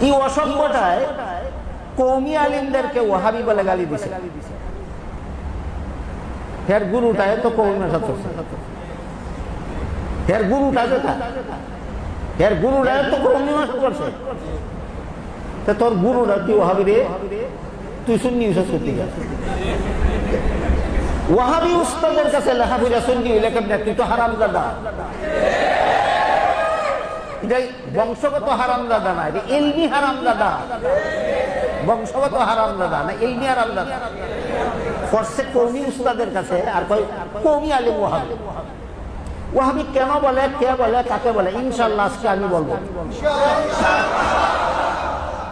এই অসভ্যটায় কৌমি আলিমদেরকে ওহাবি বলে গালি দিছে। হের গুরুটায় তো কৌমি হের গুরুটা যেটা হের গুরুটায় তো কৌমি করছে তোর গুরুটা তুই ওহাবি রে? তুই শুননি সত্যি ওয়াহাবি উস্তাদের কাছে লেখাপড়া শুননি লেখেন তুই তো হারাম দাদা এটাই বংশগত হারাম দাদা না এটা এলমি হারাম দাদা বংশগত হারাম দাদা না এলমি হারাম দাদা ফর্সে কৌমি উস্তাদের কাছে, আর কই কৌমি আলিম ওয়াহাবি। ওয়াহাবি কেন বলে, কে বলে, কাকে বলে? ইনশাল্লাহ আজকে আমি বলব।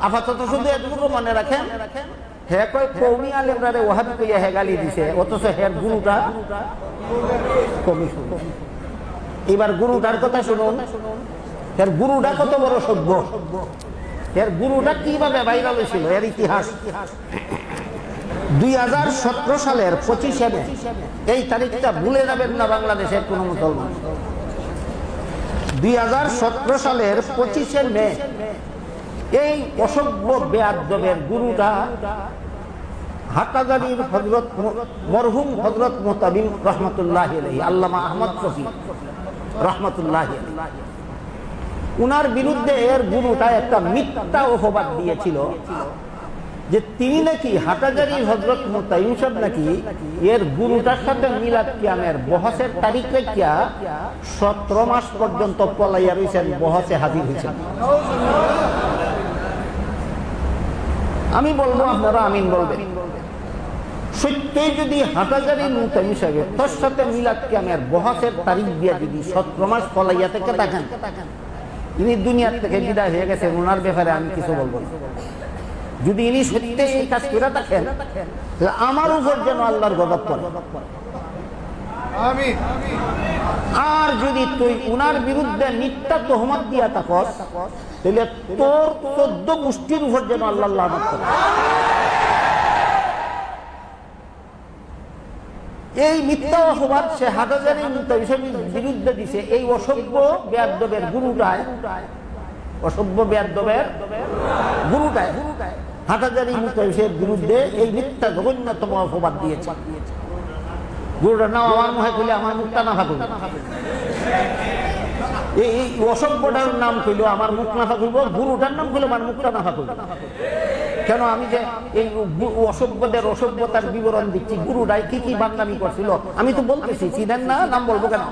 আপাতত শুধু এতটুকু মনে রাখেন, হে কয়, কৌমি আলিমরা ওয়াহাবি কইয়া হে গালি দিছে, অথচ হের গুরুটা কমি শুনুন। এবার গুরুটার কথা শুনুন। এর গুরুটা কত বড় সভ্য? এর গুরুটা কীভাবে ভাইরাল হয়েছিল এর ইতিহাস। দুই হাজার সতেরো সালের পঁচিশে মে। এই তারিখটা ভুলে যাবেন না বাংলাদেশের কোন মুসলমান। দুই সতেরো সালের পঁচিশে মে, এই অসভ্য বেয়াদবের গুরুটা হাটাজারির হজরত মরহুম হজরত মোতাবিম রহমতুল্লাহ আল্লামা আহমদ শফি রহমতুল্লাহ উনার বিরুদ্ধে এর গুরুটা একটা মিথ্যা অপবাদ দিয়েছিল যে তিনি নাকি হাটাজারি হজরত মোতাইম নাকি এর গুরুটার সাথে মিলাদ কিয়ামের বহসের তারিখ রেখিয়া সতেরো মাস পর্যন্ত পলাইয়া রয়েছেন বহসে হাজির হয়েছেন আমি বলব, আপনারা আমিন বলবেন। সত্যই যদি হাটাজারি মুতাইম সাহেব তোর সাথে মিলাদ কিয়ামের বহসের তারিখ দিয়া যদি সতেরো মাস পলাইয়া থেকে, দেখেন। ইনি দুনিয়ার থেকে বিদায় হয়ে গেছে ওনার ব্যাপারে আমি কিছু বলব না। যদি ইনি সত্যি এই কাজ করে থাকেন আমার উপর যেন আল্লাহর গদব করে আর যদি তুই উনার বিরুদ্ধে মিথ্যা তোহমত দিয়া থাকস তাহলে তোর চোদ্দ গোষ্ঠীর উপর যেন আল্লাহ লানত করে। এই মিথ্যা অপবাদ সে হাটাজারি বিরুদ্ধে দিছে। এই অসভ্য বেয়াদবের গুরুটায়, অসভ্য বেয়াদবের গুরুটায় হাটাজারি এই দিয়েছে। আমার আমার মুখটা এই অসভ্যটার নাম কইল, আমার মুখ না ফাঁকুলব গুরুটার নাম কইল, আমার মুখটা না ফাঁকুল কেন আমি যে এই অসভ্যদের অসভ্যতার বিবরণ দিচ্ছি? গুরুরাই কি কি বান্দামি করছিল? আমি তো বলতেছি, চিনেন না? নাম বলব কেন?